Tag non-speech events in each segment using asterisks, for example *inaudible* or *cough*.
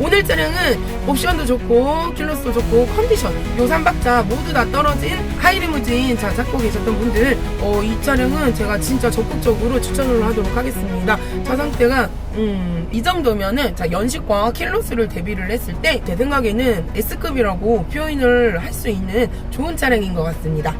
오늘 차량은 옵션도 좋고 킬로스도 좋고 컨디션 요 3박자 모두 다 떨어진 하이리무진 자 찾고 계셨던 분들 어, 이 차량은 제가 진짜 적극적으로 추천을 하도록 하겠습니다. 차 상태가 음, 이 정도면은 자 연식과 킬로스를 대비를 했을 때 제 생각에는 S급이라고 표현을 할 수 있는 좋은 차량인 것 같습니다.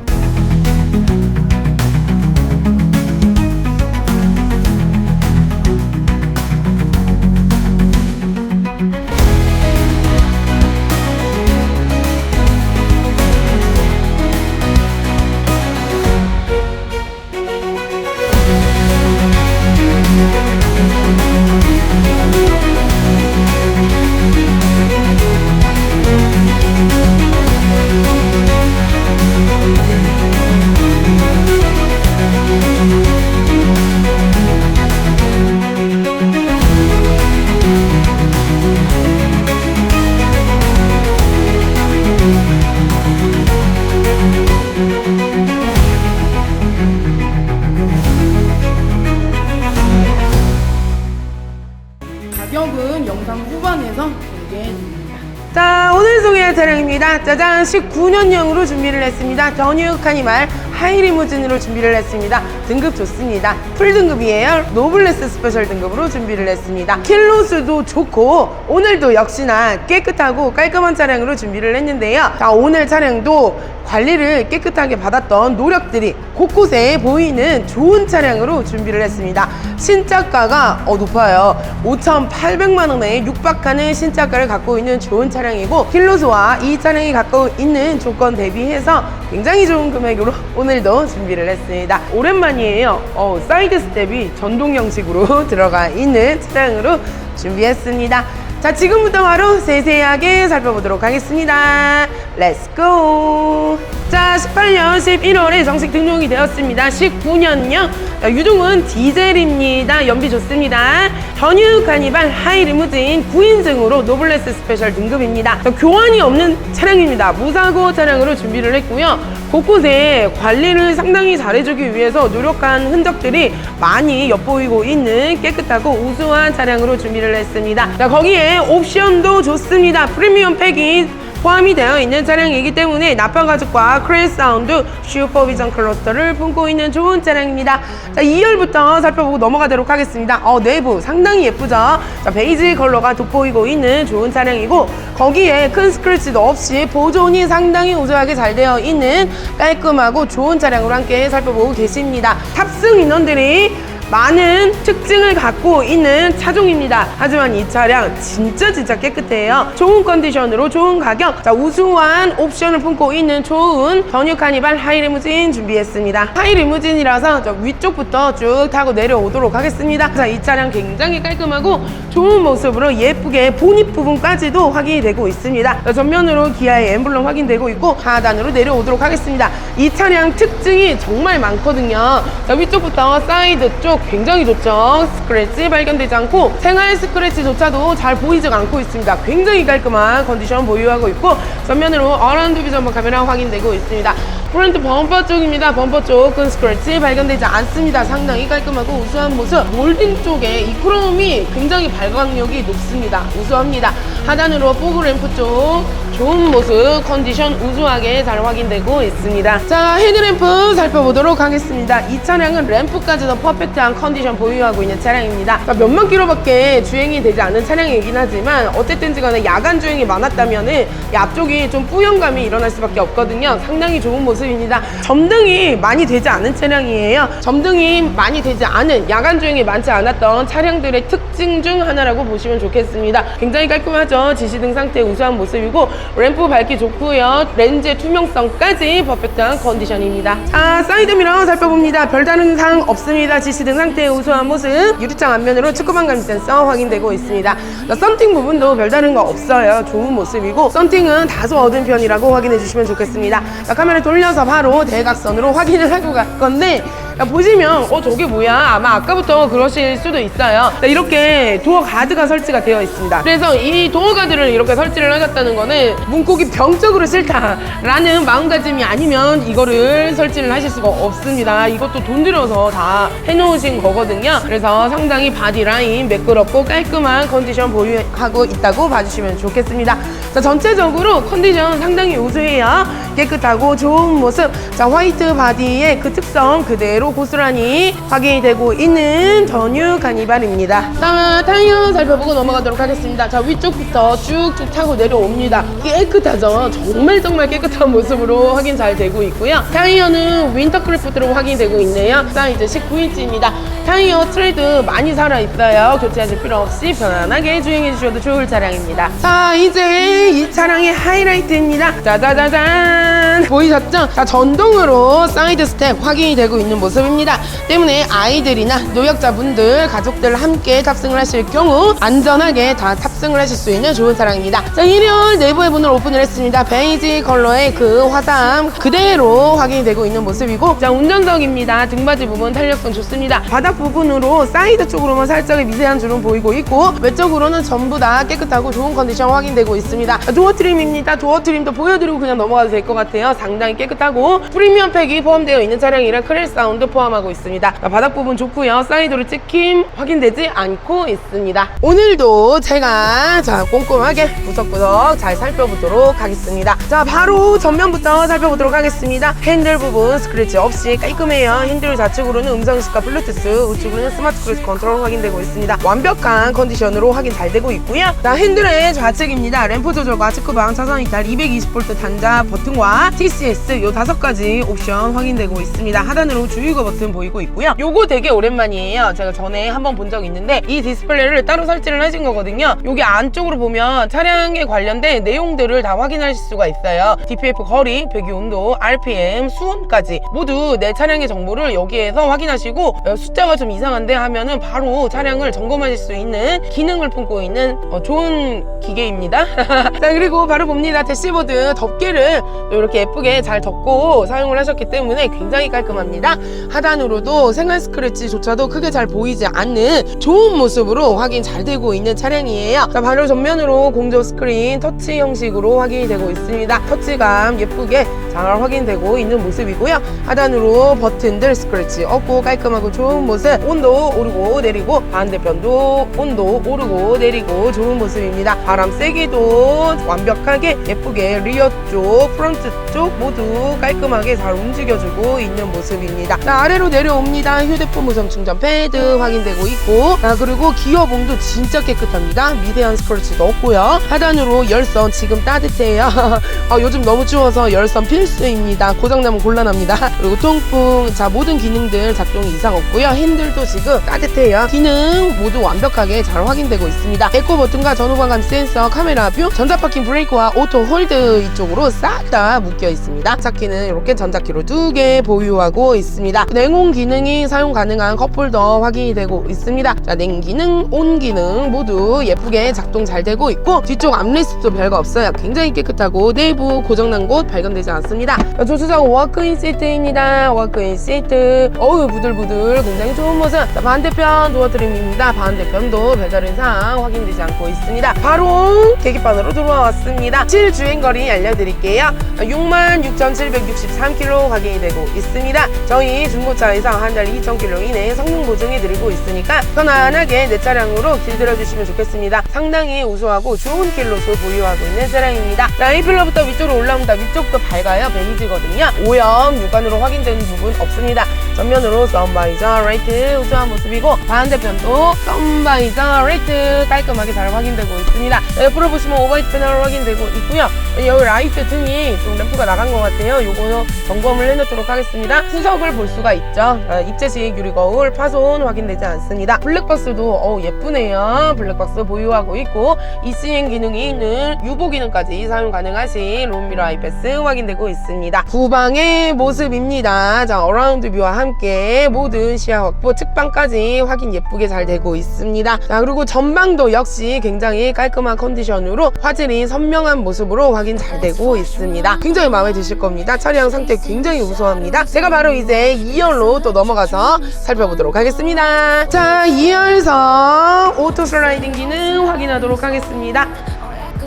2019년형으로 준비를 했습니다. 전유익한 이말 하이리무진으로 준비를 했습니다. 등급 좋습니다. 풀 등급이에요. 노블레스 스페셜 등급으로 준비를 했습니다. 킬로수도 좋고, 오늘도 역시나 깨끗하고 깔끔한 차량으로 준비를 했는데요. 자, 오늘 차량도 관리를 깨끗하게 받았던 노력들이 곳곳에 보이는 좋은 차량으로 준비를 했습니다. 신차가가 어, 높아요. 5,800만 원에 육박하는 신차가를 갖고 있는 좋은 차량이고 킬로수와 이 차량이 갖고 있는 조건 대비해서 굉장히 좋은 금액으로 오늘 도 준비를 했습니다. 오랜만이에요. 어, 사이드 스텝이 전동 형식으로 *laughs* 들어가 있는 차량으로 준비했습니다. 자, 지금부터 바로 세세하게 살펴보도록 하겠습니다. 렛츠 고! 자, 18년 11월에 정식 등록이 되었습니다. 19년형 유동은 디젤입니다. 연비 좋습니다. 전유 카니발 하이 리무진 9인승으로 노블레스 스페셜 등급입니다. 자, 교환이 없는 차량입니다. 무사고 차량으로 준비를 했고요. 곳곳에 관리를 상당히 잘해주기 위해서 노력한 흔적들이 많이 엿보이고 있는 깨끗하고 우수한 차량으로 준비를 했습니다. 자, 거기에 옵션도 좋습니다. 프리미엄 팩이 포함이 되어 있는 차량이기 때문에 나파 가죽과 크레이 사운드 슈퍼비전 클러스터를 품고 있는 좋은 차량입니다. 자, 2열부터 살펴보고 넘어가도록 하겠습니다. 어, 내부 상당히 예쁘죠? 자, 베이지 컬러가 돋보이고 있는 좋은 차량이고 거기에 큰 스크래치도 없이 보존이 상당히 우수하게 잘 되어 있는 깔끔하고 좋은 차량으로 함께 살펴보고 계십니다. 탑승 인원들이 많은 특징을 갖고 있는 차종입니다. 하지만 이 차량 진짜 진짜 깨끗해요. 좋은 컨디션으로 좋은 가격, 자 우수한 옵션을 품고 있는 좋은 전유 카니발 하이리무진 준비했습니다. 하이리무진이라서 저 위쪽부터 쭉 타고 내려오도록 하겠습니다. 자 이 차량 굉장히 깔끔하고 좋은 모습으로 예쁘게 보닛 부분까지도 확인이 되고 있습니다. 자, 전면으로 기아의 엠블럼 확인되고 있고 하단으로 내려오도록 하겠습니다. 이 차량 특징이 정말 많거든요. 자 위쪽부터 사이드 쪽 굉장히 좋죠. 스크래치 발견되지 않고 생활 스크래치조차도 잘 보이지 않고 있습니다. 굉장히 깔끔한 컨디션 보유하고 있고 전면으로 어라운드 비전번 카메라 확인되고 있습니다. 프론트 범퍼 쪽입니다. 범퍼 쪽큰 스크래치 발견되지 않습니다. 상당히 깔끔하고 우수한 모습. 몰딩 쪽에 이 크롬이 굉장히 발광력이 높습니다. 우수합니다. 하단으로 포그 램프 쪽 좋은 모습 컨디션 우수하게 잘 확인되고 있습니다. 자 헤드램프 살펴보도록 하겠습니다. 이 차량은 램프까지도 퍼펙트한 컨디션 보유하고 있는 차량입니다. 자, 몇만 킬로밖에 주행이 되지 않은 차량이긴 하지만 어쨌든지 간에 야간 주행이 많았다면은 이 앞쪽이 좀 뿌연감이 일어날 수밖에 없거든요. 상당히 좋은 모습 입니다. 점등이 많이 되지 않은 차량이에요. 점등이 많이 되지 않은 야간 주행이 많지 않았던 차량들의 특징 중 하나라고 보시면 좋겠습니다. 굉장히 깔끔하죠. 지시등 상태 우수한 모습이고 램프 밝기 좋고요. 렌즈 투명성까지 퍼펙트한 컨디션입니다. 자, 사이드 미러 살펴봅니다. 별다른 사항 없습니다. 지시등 상태 우수한 모습. 유리창 앞면으로 축구방 감지 센서 확인되고 있습니다. 자, 썬팅 부분도 별다른 거 없어요. 좋은 모습이고 썬팅은 다소 얻은 편이라고 확인해 주시면 좋겠습니다. 자, 카메라 돌려 서 바로 대각선으로 확인을 하고 갈 건데 자, 보시면 어 저게 뭐야? 아마 아까부터 그러실 수도 있어요. 자, 이렇게 도어 가드가 설치가 되어 있습니다. 그래서 이 도어 가드를 이렇게 설치를 하셨다는 거는 문콕이 병적으로 싫다라는 마음가짐이 아니면 이거를 설치를 하실 수가 없습니다. 이것도 돈 들여서 다 해놓으신 거거든요. 그래서 상당히 바디라인 매끄럽고 깔끔한 컨디션 보유하고 있다고 봐주시면 좋겠습니다. 자 전체적으로 컨디션 상당히 우수해요. 깨끗하고 좋은 모습. 자 화이트 바디의 그 특성 그대로 고스란히 확인이 되고 있는 전유 카니발입니다. 자 타이어 살펴보고 넘어가도록 하겠습니다. 자 위쪽부터 쭉쭉 타고 내려옵니다. 깨끗하죠? 정말 정말 깨끗한 모습으로 확인 잘 되고 있고요. 타이어는 윈터크래프트로 확인되고 있네요. 사이즈 19인치입니다 타이어 트레드 많이 살아있어요. 교체하실 필요 없이 편안하게 주행해 주셔도 좋을 차량입니다. 자 이제 이 차량의 하이라이트입니다. 짜자자잔! 보이셨죠? 자 전동으로 사이드 스텝 확인이 되고 있는 모습입니다. 때문에 아이들이나 노약자분들 가족들 함께 탑승을 하실 경우 안전하게 다 탑승을 하실 수 있는 좋은 차량입니다. 자 1열 내부의 문을 오픈을 했습니다. 베이지 컬러의 그 화상 그대로 확인이 되고 있는 모습이고 자 운전석입니다. 등받이 부분 탄력성 좋습니다. 바닥 부분으로 사이드 쪽으로만 살짝의 미세한 주름 보이고 있고 외적으로는 전부 다 깨끗하고 좋은 컨디션 확인되고 있습니다. 자, 도어 트림입니다. 도어 트림도 보여드리고 그냥 넘어가도 될 것 같아요. 상당히 깨끗하고 프리미엄 팩이 포함되어 있는 차량이라 크릴 사운드 포함하고 있습니다. 자, 바닥 부분 좋고요. 사이드로 찍힘 확인되지 않고 있습니다. 오늘도 제가 자 꼼꼼하게 구석구석 잘 살펴보도록 하겠습니다. 자 바로 전면부터 살펴보도록 하겠습니다. 핸들 부분 스크래치 없이 깔끔해요. 핸들 좌측으로는 음성인식과 블루투스 우측으로는 스마트 크루즈 컨트롤 확인되고 있습니다. 완벽한 컨디션으로 확인 잘 되고 있고요. 자 핸들의 좌측입니다. 램프 조절과 측구방 차선 이탈 220V 단자 버튼과 TCS 요 다섯 가지 옵션 확인되고 있습니다. 하단으로 주유거 버튼 보이고 있고요. 요거 되게 오랜만이에요. 제가 전에 한번 본 적 있는데 이 디스플레이를 따로 설치를 하신 거거든요. 여기 안쪽으로 보면 차량에 관련된 내용들을 다 확인하실 수가 있어요. DPF 거리, 배기 온도, RPM, 수온까지 모두 내 차량의 정보를 여기에서 확인하시고 어, 숫자 가 좀 이상한데 하면은 바로 차량을 점검하실 수 있는 기능을 품고 있는 어, 좋은 기계입니다. *laughs* 자 그리고 바로 봅니다. 대시보드 덮개를 이렇게 예쁘게 잘 덮고 사용을 하셨기 때문에 굉장히 깔끔합니다. 하단으로도 생활 스크래치조차도 크게 잘 보이지 않는 좋은 모습으로 확인 잘 되고 있는 차량이에요. 자 바로 전면으로 공조 스크린 터치 형식으로 확인이 되고 있습니다. 터치감 예쁘게 잘 확인되고 있는 모습이고요. 하단으로 버튼들 스크래치 없고 깔끔하고 좋은 모습 온도 오르고 내리고 반대편도 온도 오르고 내리고 좋은 모습입니다. 바람 세기도 완벽하게 예쁘게 리어 쪽 프론트 쪽 모두 깔끔하게 잘 움직여주고 있는 모습입니다. 자 아래로 내려옵니다. 휴대폰 무선 충전 패드 확인되고 있고 자 그리고 기어봉도 진짜 깨끗합니다. 미세한 스크래치도 없고요. 하단으로 열선 지금 따뜻해요. *laughs* 아, 요즘 너무 추워서 열선 필수 입니다. 고장나면 곤란합니다. *laughs* 그리고 통풍 자 모든 기능들 작동 이상 없고요. 핸들도 지금 따뜻해요. 기능 모두 완벽하게 잘 확인되고 있습니다. 에코 버튼과 전후방감 센서 카메라 뷰 전자파킹 브레이크와 오토 홀드 이쪽으로 싹 다 묶여 있습니다. 차키는 이렇게 전자키로 두 개 보유하고 있습니다. 냉온 기능이 사용 가능한 컵홀더 확인이 되고 있습니다. 자 냉 기능 온 기능 모두 예쁘게 작동 잘 되고 있고 뒤쪽 암레스트도 별거 없어요. 굉장히 깨끗하고 내부 고장난 곳 발견되지 않습니다 자, 조수석 워크인 시트입니다. 워크인 시트. 어우 부들부들. 굉장히 좋은 모습. 자, 반대편 도어 트림입니다. 반대편도 사항 확인되지 않고 있습니다. 바로 계기판으로 들어왔습니다. 실주행거리 알려드릴게요. 66,763km 확인이 되고 있습니다. 저희 중고차에서 한달 2,000km 이내 성능 보증해드리고 있으니까 편안하게 내 차량으로 길들여주시면 좋겠습니다. 상당히 우수하고 좋은 킬로수 보유하고 있는 차량입니다. 자, A필러부터 위쪽으로 올라옵니다. 위쪽도 밝아요 베이지거든요. 오염 육안으로 확인되는 부분 없습니다 전면으로 썬바이저 라이트 우수한 모습이고 반대편도 썬바이저 라이트 깔끔하게 잘 확인되고 있습니다. 자, 옆으로 보시면 오버히트 패널 확인되고 있고요. 여기 라이트 등이 좀 램프가 나간 것 같아요. 요거 점검을 해놓도록 하겠습니다. 후석을 볼 수가 있죠. 자, 입체식 유리 거울 파손 확인되지 않습니다. 블랙박스도 어 예쁘네요. 블랙박스 보유하고 있고 ECN 기능이 있는 유보 기능까지 사용 가능하신 롬미러 아이패스 확인되고 있습니다. 후방의 모습입니다. 자 어라운드 뷰와 함께 함께 모든 시야 확보, 측방까지 확인 예쁘게 잘 되고 있습니다. 자, 그리고 전방도 역시 굉장히 깔끔한 컨디션으로 화질이 선명한 모습으로 확인 잘 되고 있습니다. 굉장히 마음에 드실 겁니다. 차량 상태 굉장히 우수합니다. 제가 바로 이제 2열로 또 넘어가서 살펴보도록 하겠습니다. 자, 2열석 오토 슬라이딩 기능 확인하도록 하겠습니다.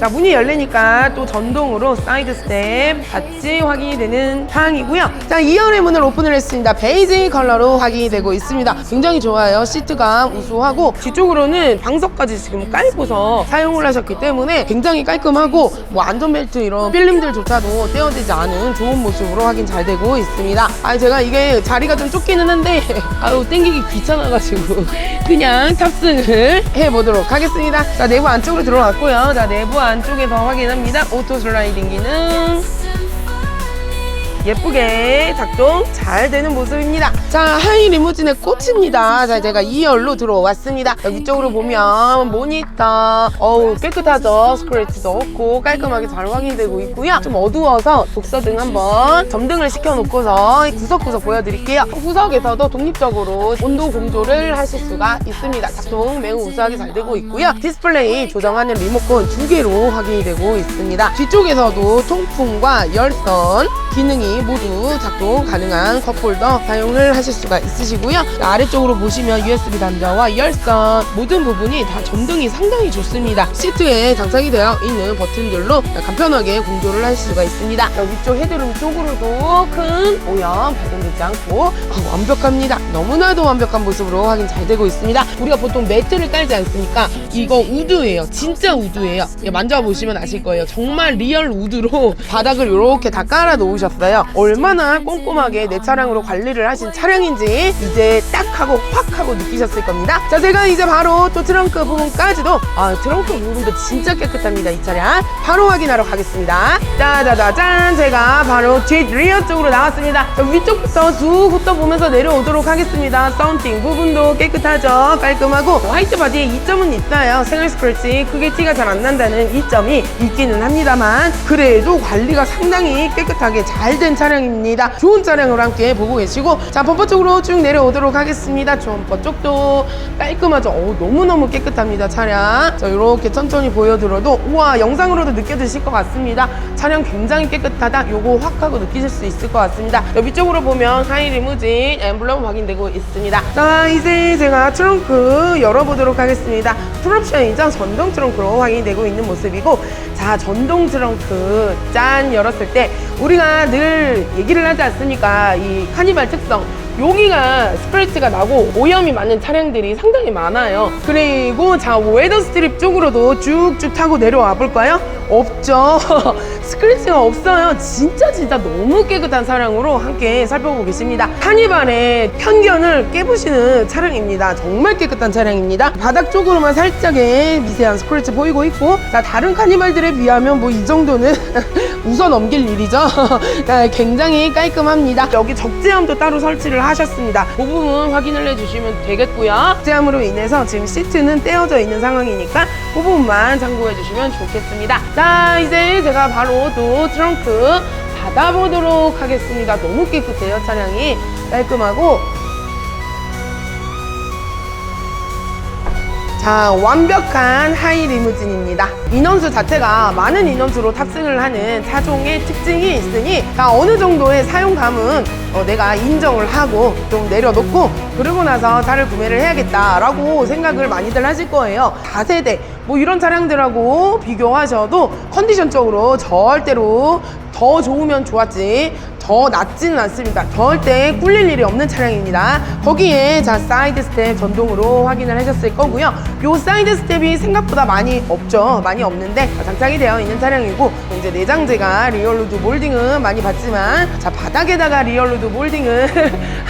자 문이 열리니까 또 전동으로 사이드 스텝 같이 확인이 되는 상황이고요. 자 2열의 문을 오픈을 했습니다. 베이지 컬러로 확인이 되고 있습니다. 굉장히 좋아요. 시트감 우수하고 뒤쪽으로는 방석까지 지금 깔고서 사용을 하셨기 때문에 굉장히 깔끔하고 뭐 안전벨트 이런 필름들조차도 떼어지지 않은 좋은 모습으로 확인 잘 되고 있습니다. 아 제가 이게 자리가 좀 좁기는 한데 *laughs* 아유 땡기기 귀찮아가지고 그냥 탑승을 해보도록 하겠습니다. 자 내부 안쪽으로 들어왔고요. 자 내부 안 쪽에서 확인합니다. 오토 슬라이딩 기능. 예쁘게 작동 잘 되는 모습입니다. 자, 하이 리무진의 꽃입니다. 자, 제가 2열로 들어왔습니다. 여기 위쪽으로 보면 모니터, 어우, 깨끗하죠? 스크래치도 없고 깔끔하게 잘 확인되고 있고요. 좀 어두워서 독서등 한번 점등을 시켜놓고서 구석구석 보여드릴게요. 후석에서도 독립적으로 온도 공조를 하실 수가 있습니다. 작동 매우 우수하게 잘 되고 있고요. 디스플레이 조정하는 리모컨 두 개로 확인이 되고 있습니다. 뒤쪽에서도 통풍과 열선 기능이 모두 작동 가능한 컵홀더 사용을 하실 수가 있으시고요. 아래쪽으로 보시면 USB 단자와 열선 모든 부분이 다 전등이 상당히 좋습니다. 시트에 장착이 되어 있는 버튼들로 간편하게 공조를 하실 수가 있습니다. 자, 위쪽 헤드룸 쪽으로도 큰 오염 발견되지 않고 아, 완벽합니다. 너무나도 완벽한 모습으로 확인 잘 되고 있습니다. 우리가 보통 매트를 깔지 않습니까? 이거 우드예요. 진짜 우드예요. 만져보시면 아실 거예요. 정말 리얼 우드로 바닥을 이렇게 다 깔아 놓으셨어요. 얼마나 꼼꼼하게 내 차량으로 관리를 하신 차량인지 이제 딱 하고 확 하고 느끼셨을 겁니다. 자, 제가 이제 바로 또 트렁크 부분까지도 아, 트렁크 부분도 진짜 깨끗합니다. 이 차량. 바로 확인하러 가겠습니다. 짜자자잔. 제가 바로 뒷 리어 쪽으로 나왔습니다. 자, 위쪽부터 쭉 훑어보면서 내려오도록 하겠습니다. 사운딩 부분도 깨끗하죠. 깔끔하고 화이트 바디에 이점은 있어요. 생활 스크래치 크게 티가 잘 안 난다는 이점이 있기는 합니다만 그래도 관리가 상당히 깨끗하게 잘된 차량입니다. 좋은 차량으로 함께 보고 계시고 자 범퍼 쪽으로 쭉 내려오도록 하겠습니다. 범퍼 쪽도 깔끔하죠. 어우, 너무너무 깨끗합니다. 차량. 자 이렇게 천천히 보여드려도 우와 영상으로도 느껴지실 것 같습니다. 차량 굉장히 깨끗하다. 요거 확 하고 느끼실 수 있을 것 같습니다. 여기 쪽으로 보면 하이 리무진 엠블럼 확인되고 있습니다. 자 이제 제가 트렁크 열어보도록 하겠습니다. 풀옵션이죠. 전동 트렁크로 확인되고 있는 모습이고 자 전동 트렁크 짠 열었을 때 우리가 늘 얘기를 하지 않습니까? 이 카니발 특성 여기가 스프레이트가 나고 오염이 많은 차량들이 상당히 많아요. 그리고 자 웨더 스트립 쪽으로도 쭉쭉 타고 내려와 볼까요? 없죠. *laughs* 스크래치가 없어요. 진짜 진짜 너무 깨끗한 차량으로 함께 살펴보고 계십니다. 카니발의 편견을 깨부시는 차량입니다. 정말 깨끗한 차량입니다. 바닥 쪽으로만 살짝의 미세한 스크래치 보이고 있고 자 다른 카니발들에 비하면 뭐 이 정도는 *laughs* 웃어 넘길 일이죠. 자, *laughs* 굉장히 깔끔합니다. 여기 적재함도 따로 설치를 하셨습니다. 그 부분 확인을 해주시면 되겠고요. 적재함으로 인해서 지금 시트는 떼어져 있는 상황이니까 그 부분만 참고해 주시면 좋겠습니다. 자 이제 제가 바로 또 트렁크 닫아보도록 하겠습니다. 너무 깨끗해요 차량이 깔끔하고 자, 완벽한 하이 리무진입니다. 인원수 자체가 많은 인원수로 탑승을 하는 차종의 특징이 있으니, 자, 어느 정도의 사용감은 어, 내가 인정을 하고 좀 내려놓고, 그러고 나서 차를 구매를 해야겠다라고 생각을 많이들 하실 거예요. 4세대, 뭐 이런 차량들하고 비교하셔도 컨디션적으로 절대로 더 좋으면 좋았지 더 낮지는 않습니다. 절대 꿀릴 일이 없는 차량입니다. 거기에 자 사이드 스텝 전동으로 확인을 하셨을 거고요. 요 사이드 스텝이 생각보다 많이 없죠. 많이 없는데 장착이 되어 있는 차량이고 이제 내장재가 리얼루드 몰딩은 많이 봤지만 자 바닥에다가 리얼루드 몰딩을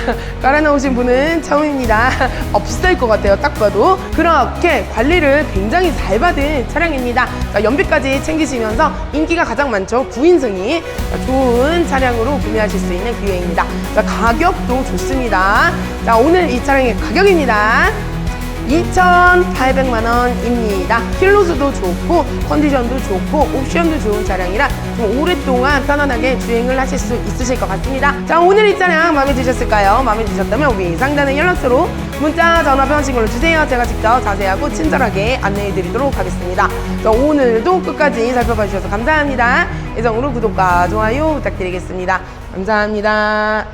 *laughs* 깔아놓으신 분은 처음입니다. 어, 비쌀 것 같아요. 딱 봐도 그렇게 관리를 굉장히 잘 받은 차량입니다. 자, 연비까지 챙기시면서 인기가 가장 많죠. 9인승이 좋은 차량으로 구매하실 수 있는 기회입니다. 자, 가격도 좋습니다. 자, 오늘 이 차량의 가격입니다. 2,800만 원입니다. 킬로수도 좋고 컨디션도 좋고 옵션도 좋은 차량이라 좀 오랫동안 편안하게 주행을 하실 수 있으실 것 같습니다. 자 오늘 이 차량 마음에 드셨을까요? 마음에 드셨다면 위 상단의 연락처로 문자, 전화, 편식으로 주세요. 제가 직접 자세하고 친절하게 안내해 드리도록 하겠습니다. 자, 오늘도 끝까지 살펴봐 주셔서 감사합니다. 애정으로 구독과 좋아요 부탁드리겠습니다. 감사합니다.